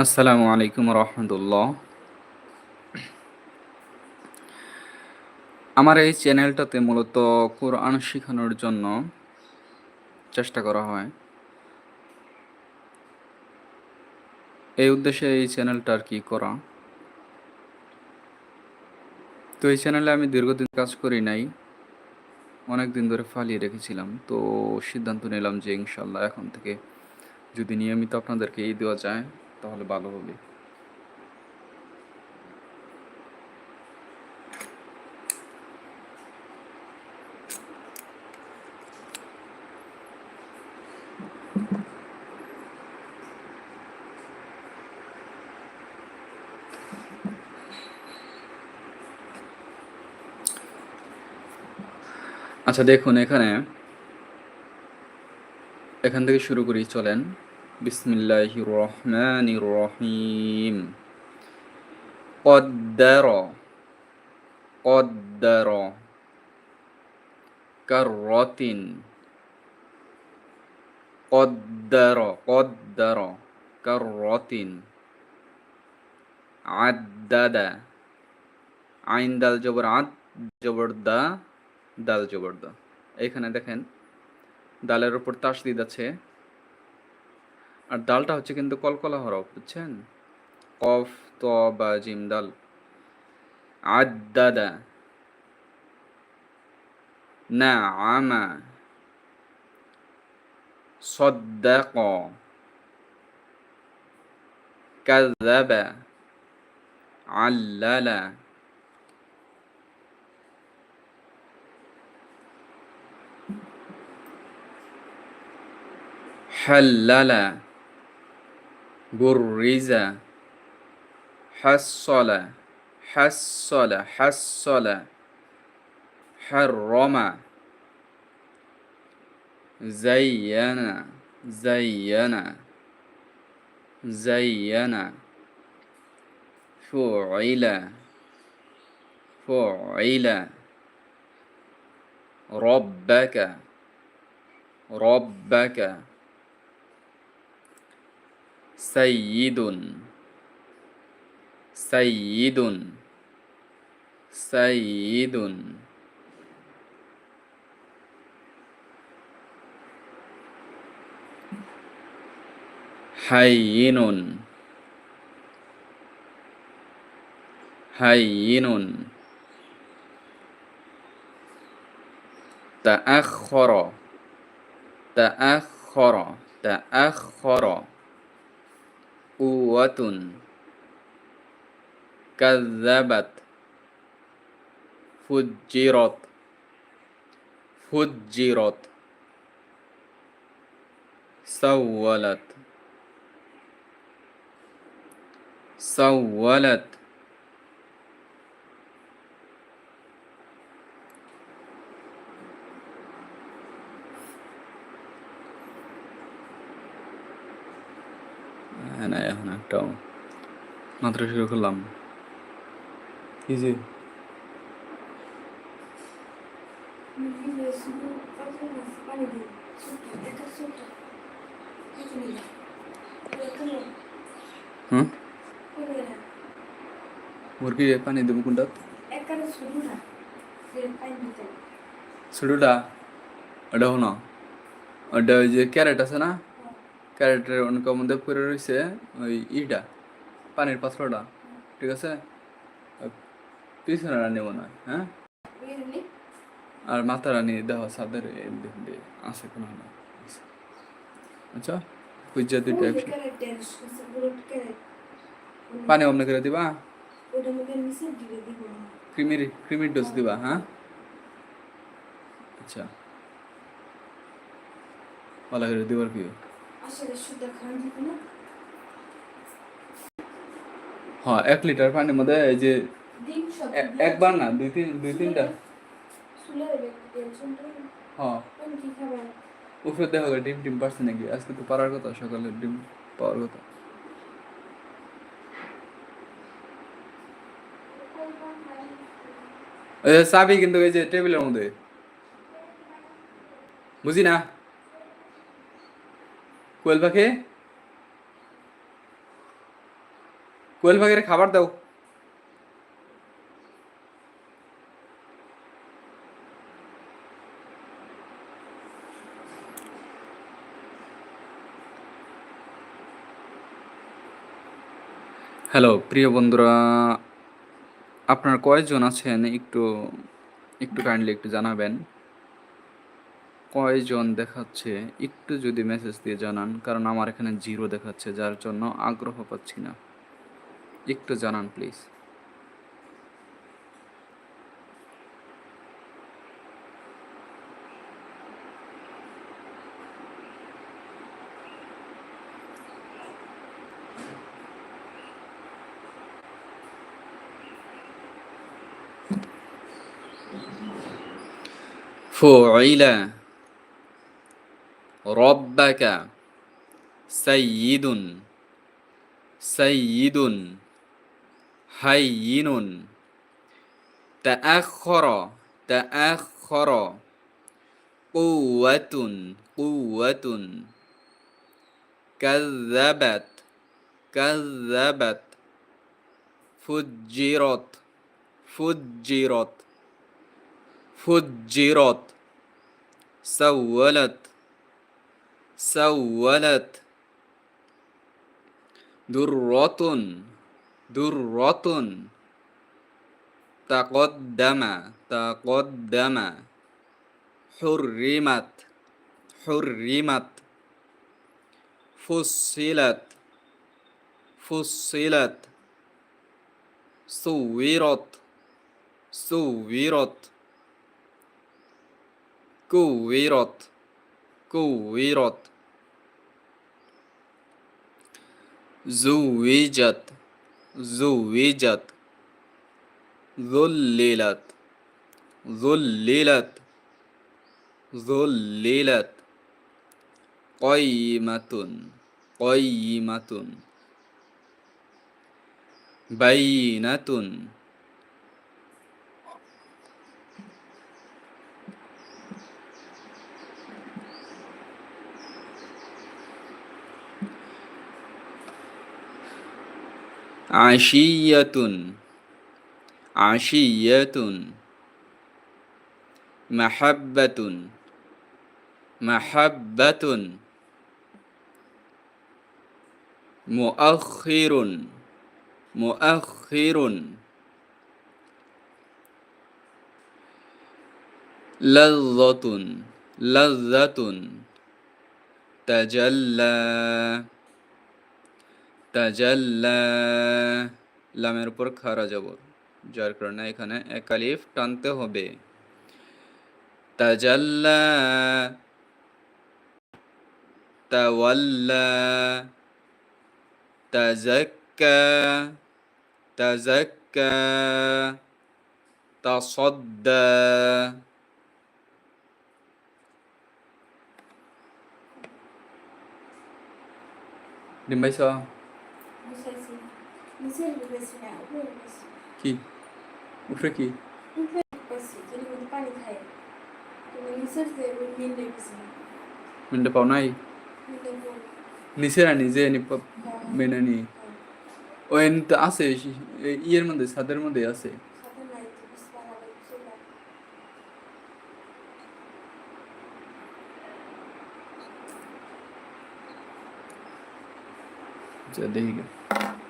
আসসালামু আলাইকুম রহমতুল্লাহ। আমার এই চ্যানেলটাতে মূলত কোরআন শেখানোর জন্য চেষ্টা করা হয়। এই উদ্দেশ্যে এই চ্যানেলটা আর কি করা। তো এই চ্যানেলে আমি দীর্ঘদিন কাজ করি নাই, অনেক দিন ধরে ফালিয়ে রেখেছিলাম। তো সিদ্ধান্ত নিলাম যে ইনশাল্লাহ এখন থেকে যদি নিয়মিত আপনাদেরকে এই দেওয়া যায় তাহলে ভালো হবে। আচ্ছা দেখুন এখানে এখান থেকে শুরু করি চলেন। বিসমিল্লাহ রহমান রহিম কদ্দার কদ্দার কারতিন কদ্দার কদ্দার কারতিন আদাদা আইন দাল জবর আদ, জবর দা, দাল জবর দা। এখানে দেখেন, দালের উপর তাস তাসদিদ আছে। আর দালটা হচ্ছে কিন্তু কলকলা হরফ বুঝছেন কফ ত বা জিম দাল আদাদা না আমা صدق كذب علل حلل برز حصل حصل حصل حرم زين زين زين فعل فعل ربك ربك. سيد. سيد. سيد. حين. حين. تأخر. تأخر. تأخر. قوة كذبت. فجرت. فجرت. سولت. سولت. না এখন একটাও। মাত্র শুরু করলাম কি যে। হুম? মুরগি পানি দেবো কোনটা? ছোটটা ওটা হলো। ওটা ওই যে ক্যারেট আছে না? ক্যারেটের অনেক মধ্যে পড়ে রয়েছে ওই ইটা পানির পাত্রটা ঠিক আছে? পিছনে রানি মনে হয় হ্যাঁ? আর মাথা রানি দেওয়া সাদের আছে কোনো না। আচ্ছা খুঁজা দুইটা পানি অমনে করে দিবা। ক্রিমির ক্রিমির ডোজ দিবা হ্যাঁ? আচ্ছা। ভালো করে দিবার কি? হ্যাঁ এক লিটার পানির মধ্যে এই যে একবার না দুই তিন দুই তিনটা। হ্যাঁ। উপরে দেখা গেল ডিম টিম পারছে নাকি? আজকে তো পারার কথা সকালে ডিম পাওয়ার কথা। চাবি কিন্তু এই যে টেবিলের মধ্যে। বুঝি না কোয়েল পাখি? কোয়েল পাখির খাবার দাও। হ্যালো, প্রিয় বন্ধুরা, আপনার কয়জন আছেন একটু একটু কাইন্ডলি একটু জানাবেন? কয়জন দেখাচ্ছে একটু যদি মেসেজ দিয়ে জানান কারণ আমার এখানে জিরো দেখাচ্ছে যার জন্য আগ্রহ পাচ্ছি না একটু জানান প্লিজ فعل ربك سيد سيد هين تأخر تأخر قوة قوة كذبت كذبت فجرت فجرت فجرت سولت. سولت. درة درة تقدم تقدم. حرمت حرمت. فصلت فصلت. صورت صورت. كورت كورت. زوجت زوجت ذللت ذللت ذللت قيمة قيمة بينة. عشية. عشية. محبة. محبة. مؤخر. مؤخر. لذة. لذة. تجلى. তাজাল্লা লামের উপর খারা জবর যার কারণে এখানে একালিফ টানতে হবে তাজাল্লা তাওয়াল্লা তাজাক্কা তাজাক্কা তাসাদ্দা ডিম্বাইছ বসাইছি নিচে ঢুকেছি না উপরে ঢুকেছি কি উঠে কি উপরে ঢুকেছি যদি মধ্যে পানি খাই তুমি নিচের যে মিন্ডে গেছি মিনটা পাও নাই মিন্ডে বল নিচে না নিজে নি মেনে নি ও এনতে আছে শি- এ- ইয়ের মধ্যে ছাদের মধ্যে আছে সাথে নাই তো বিসমিল্লাহ আলাইকুম যা দেখি গে।